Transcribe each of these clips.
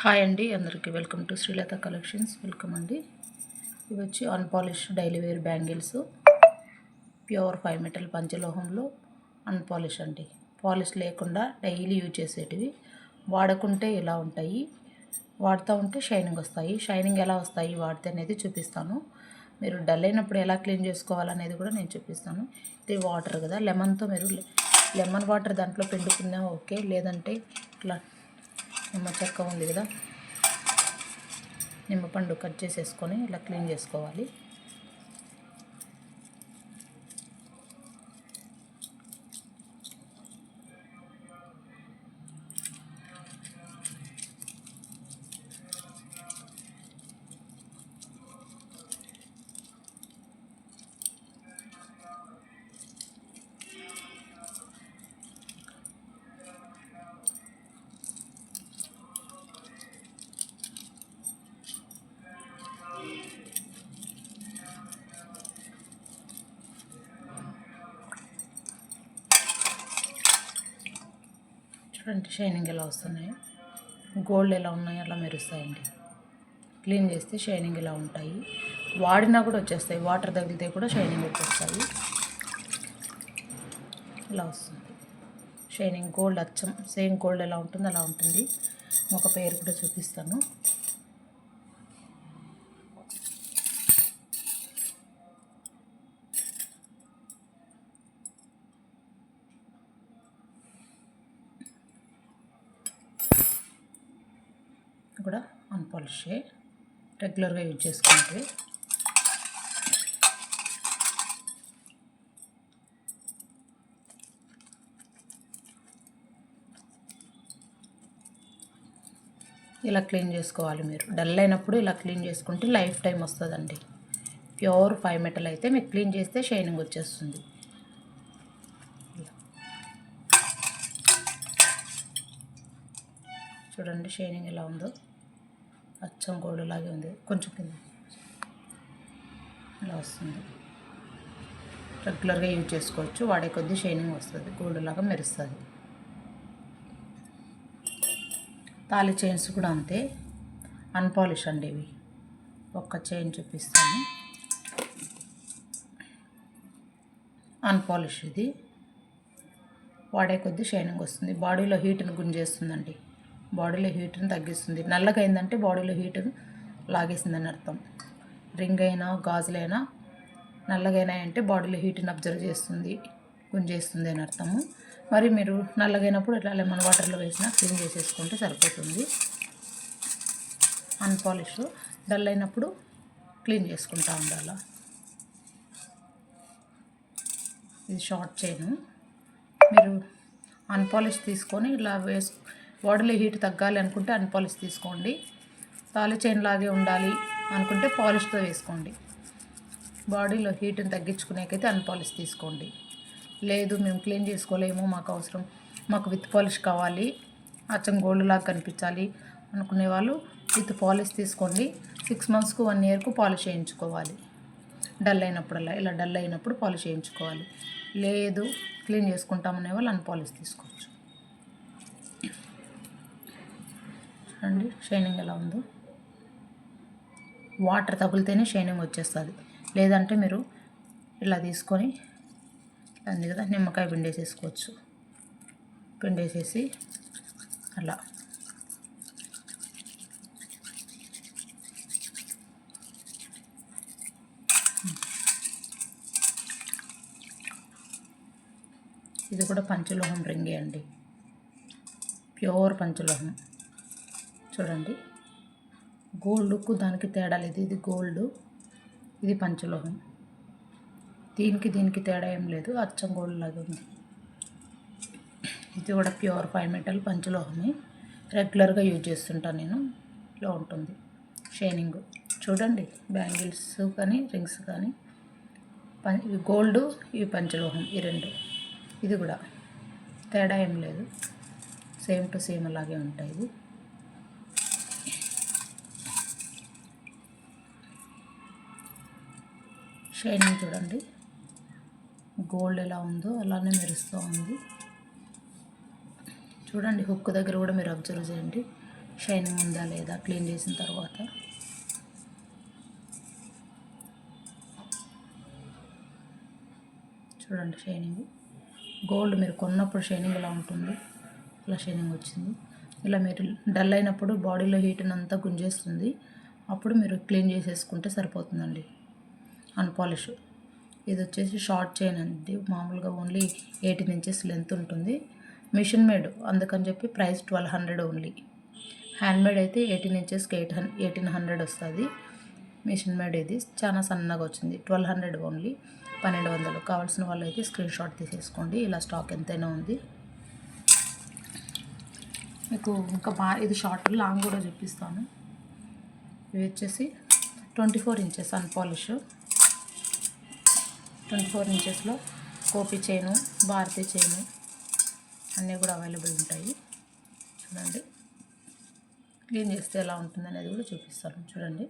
Hi అండి అందరికీ welcome to Srilatha collections. Welcome అండి. ఇవి వచ్చి unpolished daily wear bangles. Pure five metal పంచలోహంలో unpolish అండి. పాలిష్ లేకుండా డైలీ యూజ్ చేసేటివి. వాడకుంటే ఇలా ఉంటాయి? వాడుతూ ఉంటే షైనింగ్ వస్తాయి. షైనింగ్ ఎలా వస్తాయి? వాడితే అనేది చూపిస్తాను. మీరు డల్ అయినప్పుడు ఎలా క్లీన్ చేసుకోవాలనేది కూడా నేను చూపిస్తాను. ఇది వాటర్ కదా లెమన్తో మీరు లెమన్ వాటర్ దాంట్లో పిండుకున్నా ఓకే లేదంటే ఇట్లా నిమ్మ చెక్క ఉంది కదా. నిమ్మపండు కట్ చేసేసుకొని ఇలా క్లీన్ చేసుకోవాలి. ఫ్రంట్ షైనింగ్ ఎలా వస్తున్నాయి? గోల్డ్ ఎలా ఉన్నాయి? అలా మెరుస్తాయండి. క్లీన్ చేస్తే షైనింగ్ ఇలా ఉంటాయి. వాడినా కూడా వచ్చేస్తాయి. వాటర్ తగిలితే కూడా షైనింగ్ వచ్చేస్తాయి. ఇలా వస్తుంది. షైనింగ్ గోల్డ్ అచ్చం. సేమ్ గోల్డ్ ఎలా ఉంటుందో అలా ఉంటుంది. ఒక పేరు కూడా చూపిస్తాను కూడా అన్పాలిషే రెగ్యులర్గా యూజ్ చేసుకుంటే. ఇలా క్లీన్ చేసుకోవాలి మీరు. డల్ అయినప్పుడు ఇలా క్లీన్ చేసుకుంటే లైఫ్ టైం వస్తుందండి. ప్యూర్ ఫైవ్ మెటల్ అయితే మీకు క్లీన్ చేస్తే షైనింగ్ వచ్చేస్తుంది. చూడండి షైనింగ్ ఎలా ఉందో. అచ్చం గోల్డ్ ఉంది. కొంచెం కింద. ఇలా వస్తుంది. రెగ్యులర్గా యూజ్ చేసుకోవచ్చు. వాడే కొద్ది షైనింగ్ వస్తుంది. గోల్డ్లాగా మెరుస్తుంది. తాళి చైన్స్ కూడా అంతే. అన్పాలిష్ అండి ఇవి. ఒక్క చైన్ చూపిస్తాను. అన్పాలిష్ ఇది. వాడే కొద్ది షైనింగ్ వస్తుంది. బాడీలో హీట్ని గుంజేస్తుందండి. బాడీలో హీట్ని తగ్గిస్తుంది. నల్లగా అయిందంటే బాడీలో హీట్ లాగేసిందని అర్థం. రింగ్ అయినా గాజులైనా నల్లగైనా అంటే బాడీలో హీట్ని అబ్జర్వ్ చేస్తుంది గుంజేస్తుంది అని అర్థము. మరి మీరు నల్లగైనప్పుడు ఇట్లా లెమన్ వాటర్లో వేసినా క్లీన్ చేసేసుకుంటే సరిపోతుంది. అన్పాలిష్. డల్ అయినప్పుడు క్లీన్ చేసుకుంటా ఉండాలి? ఇది షార్ట్ చైన్. మీరు అన్పాలిష్ తీసుకొని ఇలా వేసు బాడీలో హీట్ తగ్గాలి అనుకుంటే అన్పాలిష్ తీసుకోండి. తాళి చైన్ లాగే ఉండాలి అనుకుంటే పాలిష్తో వేసుకోండి. బాడీలో హీట్ని తగ్గించుకునేకైతే అన్పాలిష్ తీసుకోండి. లేదు మేము క్లీన్ చేసుకోలేము మాకు అవసరం మాకు విత్ పాలిష్ కావాలి అచ్చం గోల్డ్ లాగా కనిపించాలి అనుకునే వాళ్ళు విత్ పాలిష్ తీసుకోండి. సిక్స్ మంత్స్కు వన్ ఇయర్కు పాలిష్ చేయించుకోవాలి. డల్ అయినప్పుడల్లా ఇలా డల్ అయినప్పుడు పాలిష్ చేయించుకోవాలి. లేదు క్లీన్ చేసుకుంటామనే వాళ్ళు అన్పాలిష్ తీసుకోవచ్చు. చూడండి షైనింగ్ ఎలా ఉందో. వాటర్ తగిలితేనే షైనింగ్ వచ్చేస్తుంది. లేదంటే మీరు ఇలా తీసుకొని అంది కదా నిమ్మకాయ పిండేసేసుకోవచ్చు. పిండేసేసి అలా. ఇది కూడా పంచలోహం రింగే అండి. ప్యూర్ పంచలోహం. చూడండి. గోల్డ్కు దానికి తేడా లేదు. ఇది గోల్డ్ ఇది పంచలోహం. దీనికి దీనికి తేడా ఏం లేదు. అచ్చం గోల్డ్ లాగా ఉంది. ఇది కూడా ప్యూర్ ఫైవ్ మెటల్ పంచలోహమే. రెగ్యులర్గా యూజ్ చేస్తుంటాను నేను. ఇలా ఉంటుంది. షైనింగ్. చూడండి. బ్యాంగిల్స్ కానీ రింగ్స్ కానీ. ఇవి గోల్డ్ ఇవి పంచలోహం. ఈ రెండు. ఇది కూడా. తేడా ఏం లేదు. సేమ్ టు సేమ్ అలాగే ఉంటాయి ఇది షైనింగ్ చూడండి. గోల్డ్ ఎలా ఉందో అలానే మెరుస్తూ ఉంది. చూడండి హుక్ దగ్గర కూడా మీరు అబ్జర్వ్ చేయండి. షైనింగ్ ఉందా లేదా క్లీన్ చేసిన తర్వాత. చూడండి షైనింగ్. గోల్డ్ మీరు కొన్నప్పుడు షైనింగ్ ఎలా ఉంటుంది? ఇలా షైనింగ్ వచ్చింది. ఇలా మీరు డల్ అయినప్పుడు బాడీలో హీట్ అంతా గుంజేస్తుంది. అప్పుడు మీరు క్లీన్ చేసేసుకుంటే సరిపోతుందండి. అన్పాలిష్ ఇది వచ్చేసి షార్ట్ చైన్ అండి. మామూలుగా ఓన్లీ ఎయిటీన్ ఇంచెస్ లెంత్ ఉంటుంది. మిషన్ మేడ్ అందుకని చెప్పి price twelve hundred only. Hand made అయితే ఎయిటీన్ ఇంచెస్కి ఎయిట్ హన్ ఎయిటీన్ హండ్రెడ్ వస్తుంది. మిషన్ మేడ్ ఇది. చాలా సన్నగా వచ్చింది. Twelve hundred only. పన్నెండు వందలు. కావాల్సిన వాళ్ళు అయితే స్క్రీన్ షాట్ తీసేసుకోండి. ఇలా స్టాక్ ఎంతైనా ఉంది. మీకు ఇంకా బా ఇది షార్ట్ లాంగ్ కూడా చూపిస్తాను. ఇవి వచ్చేసి twenty four inches unpolish twenty four ఇంచెస్లో కోపీ chain Bharathi chain అన్నీ కూడా అవైలబుల్ ఉంటాయి. చూడండి. క్లీన్ చేస్తే ఎలా ఉంటుంది అనేది కూడా చూపిస్తాను. చూడండి.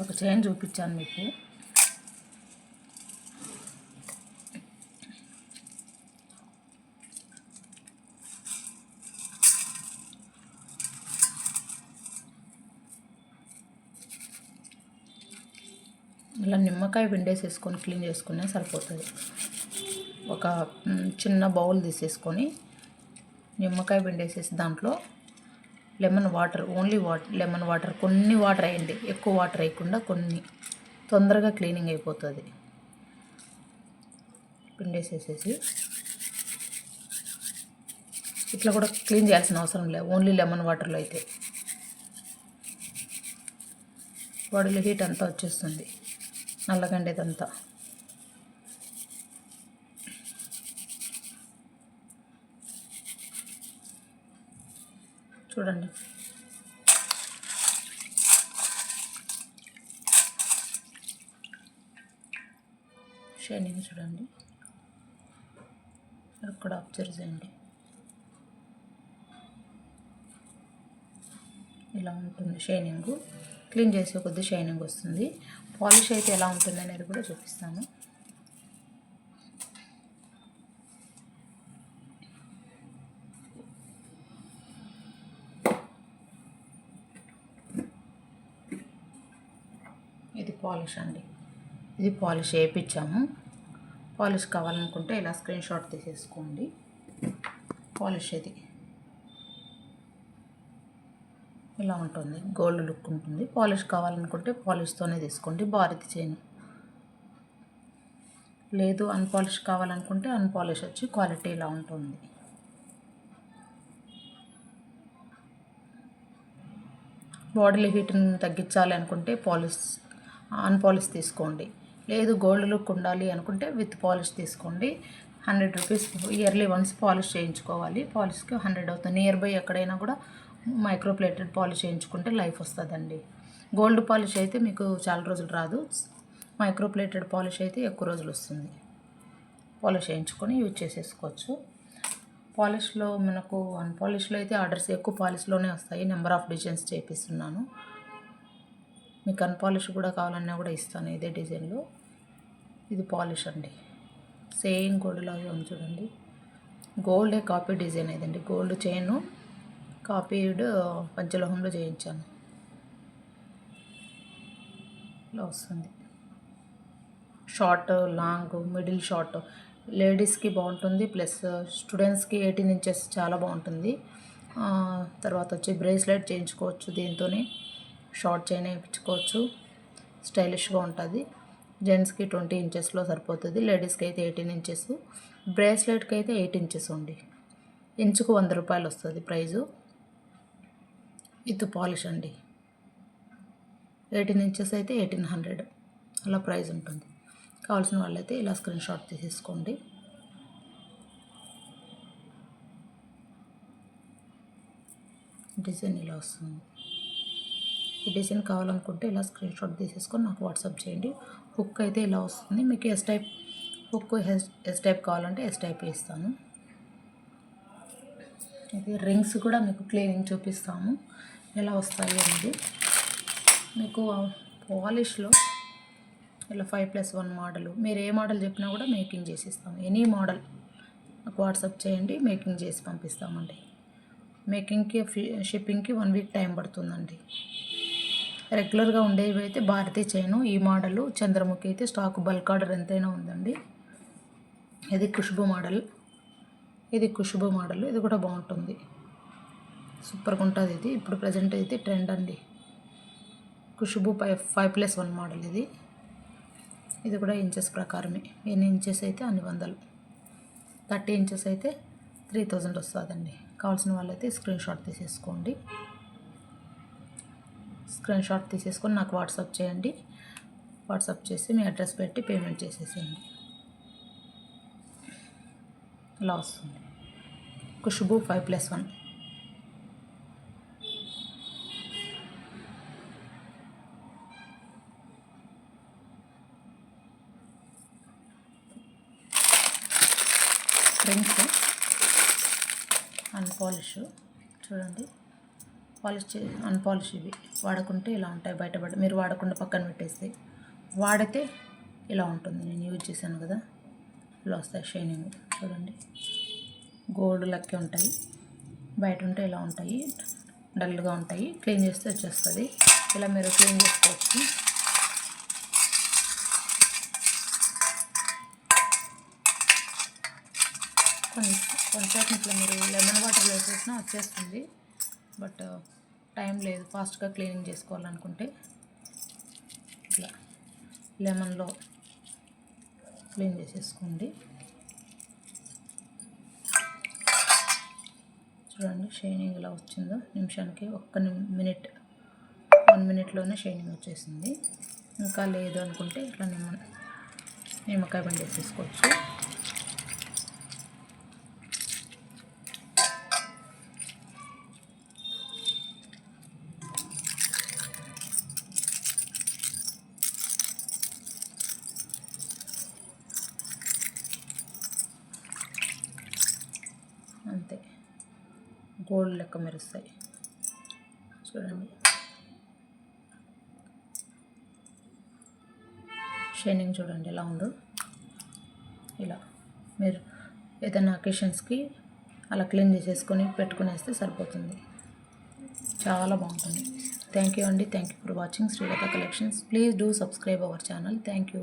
ఒక చైన్ చూపించాను మీకు. ఇలా నిమ్మకాయ పిండేసేసుకొని క్లీన్ చేసుకునే సరిపోతుంది. ఒక చిన్న బౌల్ తీసేసుకొని నిమ్మకాయ పిండేసేసి దాంట్లో lemon water only water lemon water కొన్ని వాటర్ వేయండి ఎక్కువ వాటర్ వేయకుండా కొన్ని. తొందరగా క్లీనింగ్ అయిపోతుంది. పిండేసేసేసి ఇట్లా కూడా క్లీన్ చేయాల్సిన అవసరం లేదు ఓన్లీ లెమన్ వాటర్లో అయితే. బాడీలో హీట్ అంతా వచ్చేస్తుంది. నల్లగండేదంతా. చూడండి. షైనింగ్ చూడండి. ఇక్కడ అబ్జర్వ్ చేయండి. ఇలా ఉంటుంది షైనింగ్. క్లీన్ చేసే కొద్ది షైనింగ్ వస్తుంది. పాలిష్ అయితే ఎలా ఉంటుంది అనేది కూడా చూపిస్తాను. ఇది పాలిష్ అండి. ఇది పాలిష్ వేయించాము. పాలిష్ కావాలనుకుంటే ఇలా స్క్రీన్ షాట్ తీసేసుకోండి. పాలిష్ ఇది. ఇలా ఉంటుంది. గోల్డ్ లుక్ ఉంటుంది. పాలిష్ కావాలనుకుంటే పాలిష్తోనే తీసుకోండి. భారతి చైన్. లేదు అన్పాలిష్ కావాలనుకుంటే అన్పాలిష్ వచ్చి క్వాలిటీ ఇలా ఉంటుంది. బాడీలో హీట్ని తగ్గించాలి అనుకుంటే పాలిష్ అన్పాలిష్ తీసుకోండి. లేదు గోల్డ్ లుక్ ఉండాలి అనుకుంటే విత్ పాలిష్ తీసుకోండి. Hundred rupees yearly once polish చేయించుకోవాలి. పాలిష్కి హండ్రెడ్ అవుతుంది. నియర్ బై ఎక్కడైనా కూడా మైక్రోప్లేటెడ్ పాలిష్ చేయించుకుంటే లైఫ్ వస్తుందండి. గోల్డ్ పాలిష్ అయితే మీకు చాలా రోజులు రాదు. మైక్రోప్లేటెడ్ పాలిష్ అయితే ఎక్కువ రోజులు వస్తుంది. పాలిష్ చేయించుకొని యూజ్ చేసేసుకోవచ్చు. పాలిష్లో మనకు అన్పాలిష్లో అయితే ఆర్డర్స్ ఎక్కువ పాలిష్లోనే వస్తాయి. నెంబర్ ఆఫ్ డిజైన్స్ చేపిస్తున్నాను. మీకు అన్పాలిష్ కూడా కావాలన్నా కూడా ఇస్తాను ఇదే డిజైన్లో. ఇది పాలిష్ అండి. సేమ్ గోల్డ్ లాగే ఉంది చూడండి. గోల్డే కాపీ డిజైన్ ఏదండి గోల్డ్ చైన్ కాపీడ్ పంచలోహంలో చేయించాను. ఇలా వస్తుంది. Short long middle short. లేడీస్కి బాగుంటుంది ప్లస్ స్టూడెంట్స్కి ఎయిటీన్ ఇంచెస్ చాలా బాగుంటుంది. తర్వాత వచ్చి బ్రేస్లెట్ చేయించుకోవచ్చు దీంతోనే. షార్ట్ చైన్ వేయించుకోవచ్చు స్టైలిష్గా ఉంటుంది. జెంట్స్కి ట్వంటీ ఇంచెస్లో సరిపోతుంది లేడీస్కి అయితే ఎయిటీన్ ఇంచెస్. బ్రేస్లెట్కి అయితే ఎయిట్ ఇంచెస్ ఉంది. ఇంచుకు వంద రూపాయలు వస్తుంది ప్రైజు. విత్ పాలిష్ అండి. ఎయిటీన్ ఇంచెస్ అయితే ఎయిటీన్ హండ్రెడ్. అలా ప్రైస్ ఉంటుంది. కావాల్సిన వాళ్ళైతే ఇలా స్క్రీన్ షాట్ తీసేసుకోండి. డిజైన్ ఇలా వస్తుంది. ఈ డిజైన్ కావాలనుకుంటే ఇలా స్క్రీన్ షాట్ తీసేసుకొని నాకు వాట్సాప్ చేయండి. హుక్ అయితే ఇలా వస్తుంది. మీకు S type hook S S type కావాలంటే ఎస్ టైప్ ఇస్తాను ఇది రింగ్స్ కూడా మీకు క్లీనింగ్ చూపిస్తాము. ఎలా వస్తాయి అనేది మీకు పాలిష్లో ఇలా ఫైవ్ ప్లస్ వన్ మోడల్ మీరు ఏ మోడల్ చెప్పినా కూడా మేకింగ్ చేసిస్తాం. ఎనీ మోడల్ నాకు వాట్సాప్ చేయండి మేకింగ్ చేసి పంపిస్తామండి. మేకింగ్కి షిప్పింగ్కి వన్ వీక్ టైం పడుతుందండి. రెగ్యులర్గా ఉండేవి అయితే భారతీ చైను ఈ మోడల్ చంద్రముఖి అయితే స్టాక్ బల్క్ ఆర్డర్ ఎంతైనా ఉందండి. ఇది ఖుష్బు మోడల్. ఇది ఖుష్బు మోడల్. ఇది కూడా బాగుంటుంది. సూపర్గా ఉంటుంది ఇది. ఇప్పుడు ప్రజెంట్ అయితే ట్రెండ్ అండి. Khushbu five five plus one model ఇది. ఇది కూడా ఇంచెస్ ప్రకారమే. ఎన్ని ఇంచెస్ అయితే అన్ని వందలు. థర్టీ ఇంచెస్ అయితే త్రీ థౌజండ్ వస్తుందండి. కావాల్సిన వాళ్ళైతే స్క్రీన్ షాట్ తీసేసుకోండి. స్క్రీన్ షాట్ తీసేసుకొని నాకు వాట్సాప్ చేయండి. వాట్సాప్ చేసి మీ అడ్రస్ పెట్టి పేమెంట్ చేసేసేయండి. ఇలా వస్తుంది. Khushbu five plus one. Friends unpolish చూడండి. పాలిష్ అన్పాలిష్ ఇవి. వాడకుంటే ఇలా ఉంటాయి బయటపడి మీరు వాడకుండా పక్కన పెట్టేస్తే. వాడితే ఇలా ఉంటుంది. నేను యూజ్ చేశాను కదా. ఇలా వస్తాయి షైనింగ్ చూడండి. గోల్డ్ లెక్క ఉంటాయి. బయట ఉంటే ఇలా ఉంటాయి. డల్గా ఉంటాయి. క్లీన్ చేస్తే వచ్చేస్తుంది. ఇలా మీరు క్లీన్ చేసుకోవచ్చు. కొన్ని కొంచెం ఇట్లా మీరు లెమన్ వాటర్లో వేసేసినా వచ్చేస్తుంది. బట్ uh, టైం లేదు. ఫాస్ట్గా క్లీనింగ్ చేసుకోవాలనుకుంటే ఇట్లా లెమన్లో క్లీన్ చేసేసుకోండి. చూడండి షైనింగ్ ఇలా వచ్చిందో. నిమిషానికి ఒక్క మినిట్ వన్ మినిట్లోనే షైనింగ్ వచ్చేసింది. ఇంకా లేదు అనుకుంటే ఇట్లా నిమ్మ నిమ్మకాయ బండి వేసేసుకోవచ్చు. గోల్డ్ లెక్క మెరుస్తాయి. చూడండి. షైనింగ్ చూడండి ఎలా ఉందో. ఇలా మీరు ఏదైనా అకేషన్స్కి అలా క్లీన్ చేసేసుకొని పెట్టుకునేస్తే సరిపోతుంది. చాలా బాగుంటుంది. థ్యాంక్ యూ అండి. Thank you for watching Srilatha collections please do subscribe our channel thank you